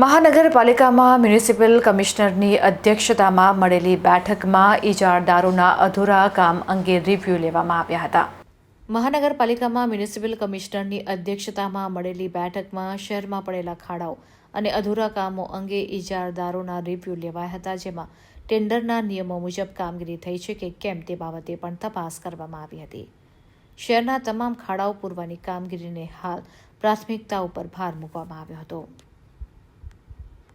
મહાનગરપાલિકામાં મ્યુનિસિપલ કમિશનરની અધ્યક્ષતામાં મળેલી બેઠકમાં ઇજારદારોના અધૂરા કામ અંગે રિવ્યૂ લેવામાં આવ્યા હતા. મહાનગરપાલિકામાં મ્યુનિસિપલ કમિશનરની અધ્યક્ષતામાં મળેલી બેઠકમાં શહેરમાં પડેલા ખાડાઓ અને અધૂરા કામો અંગે ઇજારદારોના રિવ્યૂ લેવાયા હતા, જેમાં ટેન્ડરના નિયમો મુજબ કામગીરી થઈ છે કે કેમ તે બાબતે પણ તપાસ કરવામાં આવી હતી. શહેરના તમામ ખાડાઓ પૂરવાની કામગીરીને હાલ પ્રાથમિકતા ઉપર ભાર મૂકવામાં આવ્યો હતો.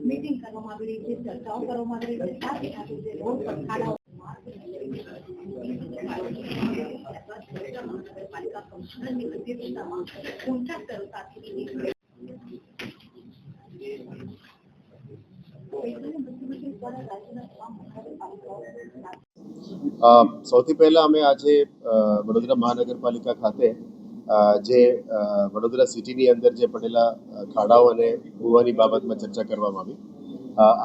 મીટિંગ કરવામાં આવી રહી છે ચર્ચાઓ કરવામાં આવી રહી છે સાથે સાથે જે રોડ પર ખાડાઓ નગરપાલિકા કમિશનરની અધ્યક્ષતામાં કોન્ટ્રાક્ટરો સાથેની એક મુખ્યમંત્રી દ્વારા રાજ્યના તમામ નગરપાલિકાઓ અ, સૌથી પહેલા અમે આજે અ, વડોદરા મહાનગરપાલિકા ખાતે અ, જે વડોદરા સિટીની અંદર જે પડેલા ખાડાઓ અને કૂવાની બાબતમાં ચર્ચા કરવામાં આવી.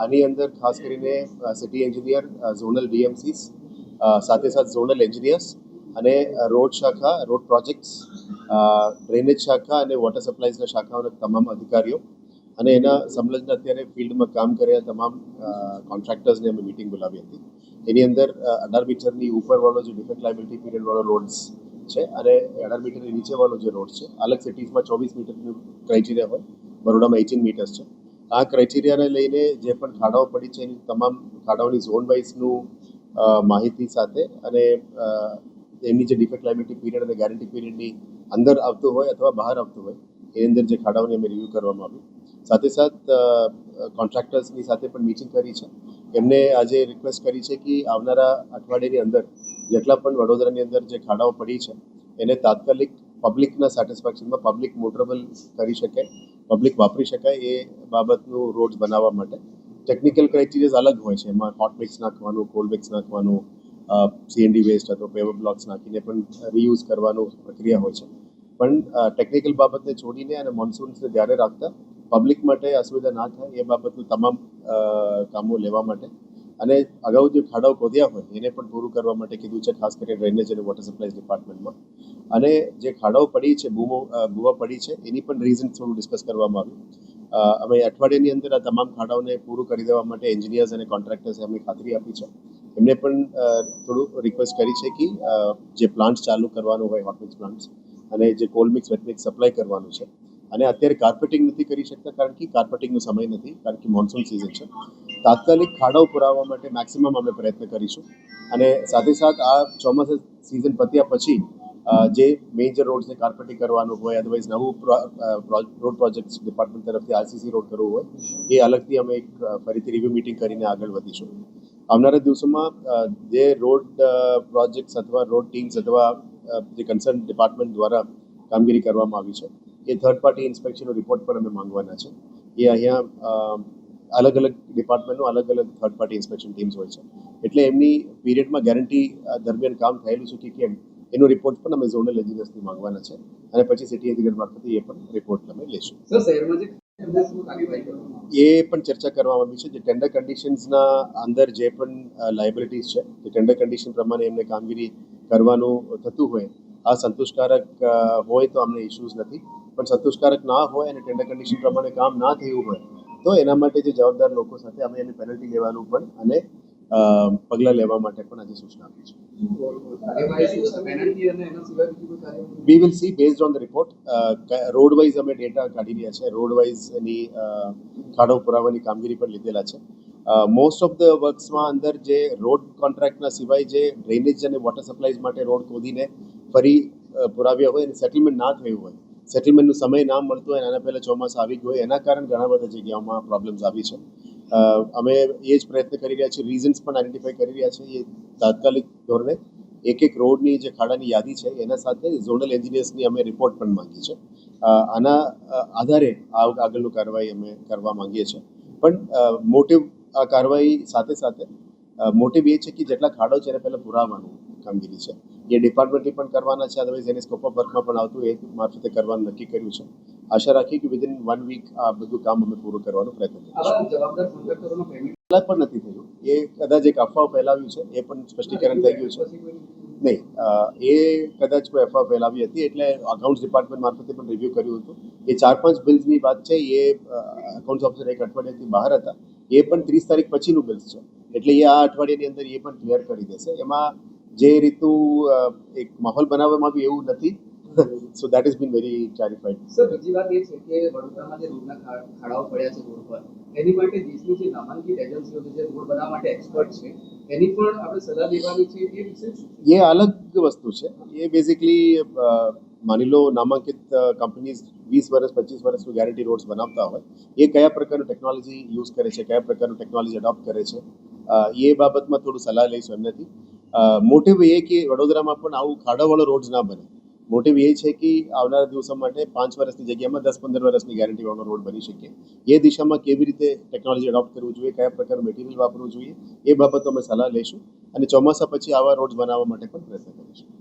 આની અંદર ખાસ કરીને સિટી એન્જિનિયર ઝોનલ ડીએમસીસ સાથે સાથે ઝોનલ એન્જિનિયર્સ અને રોડ શાખા, રોડ પ્રોજેક્ટ્સ ડ્રેનેજ શાખા અને વોટર સપ્લાયઝના શાખાઓના તમામ અધિકારીઓ અને એના સંલગ્ન અત્યારે ફિલ્ડમાં કામ કર્યા તમામ કોન્ટ્રાક્ટર્સને અમે મિટિંગ બોલાવી હતી. એની અંદર અઢાર મીટરની ઉપરવાળો જે ડિફેક્ટ લાયબિલિટી પીરિયડવાળો રોડ્સ છે અને અઢાર મીટરની નીચેવાળો જે રોડ છે, અલગ સિટીઝમાં ચોવીસ મીટરનું ક્રાઇટેરિયા હોય, બરોડામાં એટીન મીટર્સ છે. આ ક્રાઇટેરિયાને લઈને જે પણ ખાડાઓ પડી છે, એની તમામ ખાડાઓની ઝોન વાઇઝનું માહિતી સાથે અને એમની જે ડિફેક્ટ લાયબિલિટી પીરિયડ અને ગેરંટી પીરિયડની અંદર આવતું હોય અથવા બહાર આવતું હોય, એની અંદર જે ખાડાઓની અમે રિવ્યૂ કરવામાં આવ્યું સાથે સાથ કોન્ટ્રાક્ટર્સની સાથે પણ મીટિંગ કરી છે. એમને આજે રિક્વેસ્ટ કરી છે કે આવનારા અઠવાડિયાની અંદર જેટલા પણ વડોદરાની અંદર જે ખાડાઓ પડી છે, એને તાત્કાલિક પબ્લિકના સેટિસ્ફેક્શનમાં પબ્લિક મોટરેબલ કરી શકે, પબ્લિક વાપરી શકાય એ બાબતનું રોડ બનાવવા માટે. ટેકનિકલ ક્રાઇટેરિયાઝ અલગ હોય છે, એમાં હોટ મિક્સ નાખવાનું કોલ્ડ મિક્સ નાખવાનું સીએનડી વેસ્ટ અથવા પેવર બ્લોક્સ નાખીને પણ રીયુઝ કરવાનું પ્રક્રિયા હોય છે. પણ ટેકનિકલ બાબતને છોડીને અને મોન્સૂન્સને ધ્યાને રાખતા પબ્લિક માટે અસુવિધા ના થાય એ બાબતનું તમામ કામો લેવા માટે અને અગાઉ જે ખાડાઓ ખોદ્યા હોય, એને પણ પૂરું કરવા માટે કીધું છે, ખાસ કરીને ડ્રેનેજ અને વોટર સપ્લાય ડિપાર્ટમેન્ટમાં અને જે ખાડાઓ પડી છે, બૂમો બૂવા પડી છે, એની પણ રીઝન થોડું ડિસ્કસ કરવામાં આવ્યું. અમે અઠવાડિયાની અંદર આ તમામ ખાડાઓને પૂરું કરી દેવા માટે એન્જિનિયર્સ અને કોન્ટ્રાક્ટર્સે અમને ખાતરી આપી છે. એમને પણ થોડું રિક્વેસ્ટ કરી છે કે જે પ્લાન્ટ ચાલુ કરવાનું હોય હોટ મિક્સ પ્લાન્ટ્સ અને જે કોલમિક્સ મિક્સ વેટ સપ્લાય કરવાનું છે. અને અત્યારે કાર્પેટિંગ નથી કરી શકતા, કારણ કે કાર્પેટિંગનો સમય નથી, કારણ કે મોન્સૂન સિઝન છે. તાત્કાલિક ખાડાઓ પુરાવવા માટે મેક્સિમમ અમે પ્રયત્ન કરીશું. અને સાથે સાથ આ ચોમાસા સિઝન પત્યા પછી જે મેજર રોડ્સને કાર્પેટિંગ કરવાનું હોય અદરવાઇઝ નવું રોડ પ્રોજેક્ટ ડિપાર્ટમેન્ટ તરફથી આરસીસી રોડ કરવું હોય, એ અલગથી અમે એક ફરીથી રિવ્યુ મિટિંગ કરીને આગળ વધીશું. આવનારા દિવસોમાં જે રોડ પ્રોજેક્ટ્સ અથવા રોડ ટીમ્સ અથવા જે કન્સર્ન ડિપાર્ટમેન્ટ દ્વારા કામગીરી કરવામાં આવી છે, એ થર્ડ પાર્ટી ઇન્સ્પેક્શનનો રિપોર્ટ પણ અમે માંગવાના છે. એ અહીંયા અલગ અલગ ડિપાર્ટમેન્ટનું અલગ અલગ થર્ડ પાર્ટી ઇન્સ્પેક્શન ટીમ્સ હોય છે. એટલે એમની પીરિયડમાં ગેરંટી દરમિયાન કામ થયેલું છે કે કેમ એનો રિપોર્ટ પણ અમે ઝોનલ એન્જિનિયર્સથી માંગવાના છે. અને પછી સિટી એન્જિનિયર મારફતે એ પણ રિપોર્ટ અમે લઈશું. સર શહેરમાં જે એમને શું કાર્યવાહી કરવામાં એ પણ ચર્ચા કરવામાં આવી છે. જે ટેન્ડર કન્ડિશન્સના અંદર જે પણ લાયબિલિટીઝ છે જે ટેન્ડર કન્ડિશન પ્રમાણે એમને કામગીરી કરવાનું થતું હોય આ સંતોષકારક હોય તો અમને ઇશ્યુઝ નથી. પણ સંતોષકારક ના હોય અને ટેન્ડર કન્ડિશન પ્રમાણે કામ ના થયું હોય તો એના માટે જે જવાબદાર લોકો સાથે અમે એની પેનલ્ટી લેવાનું પણ અને પગલાં લેવા માટે પણ આજે સૂચના આપી છે. We will see based on the report road wise અમે ડેટા કાઢી રહ્યા છે. રોડ વાઇઝ એની ખાડો પુરાવાની કામગીરી પણ લીધેલા છે. મોસ્ટ ઓફ ધ વર્ક્સમાં અંદર જે રોડ કોન્ટ્રાક્ટના સિવાય જે ડ્રેનેજ અને વોટર સપ્લાયઝ માટે રોડ ખોદીને ફરી પુરાવ્યા હોય અને સેટલમેન્ટ ના થયું હોય સેટલમેન્ટનો સમય ના મળતો હોય અને પહેલાં ચોમાસા આવી ગયું એના કારણે ઘણા બધા જગ્યાઓમાં પ્રોબ્લેમ્સ આવી છે. અમે એ જ પ્રયત્ન કરી રહ્યા છીએ રીઝન્સ પણ આઈડેન્ટિફાઈ કરી રહ્યા છીએ એ તાત્કાલિક ધોરણે. એક એક રોડની જે ખાડાની યાદી છે, એના સાથે ઝોનલ એન્જિનિયર્સની અમે રિપોર્ટ પણ માંગી છે આના આધારે આગળનું કાર્યવાહી અમે કરવા માંગીએ છીએ. પણ મોટિવ આ કાર્યવાહી સાથે સાથે મોટિવ એ છે કે જેટલા ખાડો છે એને પહેલાં પુરાવાનું. કામગીરી છે. એ ડિપાર્ટમેન્ટથી પણ કરવાના છે અદરવાઇઝ એને સ્કોપ ઓફ વર્કમાં પણ આવતું એ મારફતે કરવાનું નક્કી કર્યું છે. આશા રાખી કે વિધિન વન વીક આ બધું કામ અમે પૂરું કરવાનો પ્રયત્ન કરીશું. પણ નથી થયું. એ કદાચ એક અફવા ફેલાવ્યું છે એ પણ સ્પષ્ટીકરણ થઈ ગયું છે. નહીં એ કદાચ કોઈ અફવા ફેલાવી હતી એટલે અકાઉન્ટ્સ ડિપાર્ટમેન્ટ મારફતે પણ રિવ્યૂ કર્યું હતું. એ ચાર પાંચ બિલ્સની વાત છે એ અકાઉન્ટ્સ ઓફિસર એક અઠવાડિયાથી બહાર હતા. એ પણ ત્રીસ તારીખ પછીનું બિલ્સ છે. એટલે એ આ અઠવાડિયાની અંદર એ પણ ક્લિયર કરી દેશે. એમાં જે રીતનું એક માહોલ બનાવવામાં આવ્યું એવું નથી. So that is been very clarified sir બીજી વાત એ છે કે વડોદરામાં જે રોડના ખાડાઓ પડ્યા છે રોડ પર એની માટે દેશની જે નામાંકિત એજન્સીઓ છે જે રોડ બનાવવા માટે એક્સપર્ટ છે એની પણ આપણે સલાહ લેવાની છે એ વિશે એ અલગ વસ્તુ છે. એ બેઝિકલી માની લો નામાંકિત કંપનીઝ વીસ વર્ષ પચીસ વર્ષનું ગેરંટી રોડ્સ બનાવતા હોય. એ કયા પ્રકારનું ટેકનોલોજી યુઝ કરે છે કયા પ્રકારનું ટેકનોલોજી અડોપ્ટ કરે છે? એ બાબતમાં થોડું સલાહ લઈશું એમનેથી. મોટિવ એ કે વડોદરામાં પણ આવું ખાડાવાળો રોડ ના બને. મોટિવ એ છે કે આવનારા દિવસો માટે પાંચ વર્ષની જગ્યામાં દસ પંદર વર્ષની ગેરંટીવાળો રોડ બની શકે. એ દિશામાં કેવી રીતે ટેકનોલોજી એડોપ્ટ કરવું જોઈએ, કયા પ્રકારનું મટીરિયલ વાપરવું જોઈએ, એ બાબતો અમે સલાહ લઈશું અને ચોમાસા પછી આવા રોડ બનાવવા માટે પણ પ્રયત્ન કરીશું.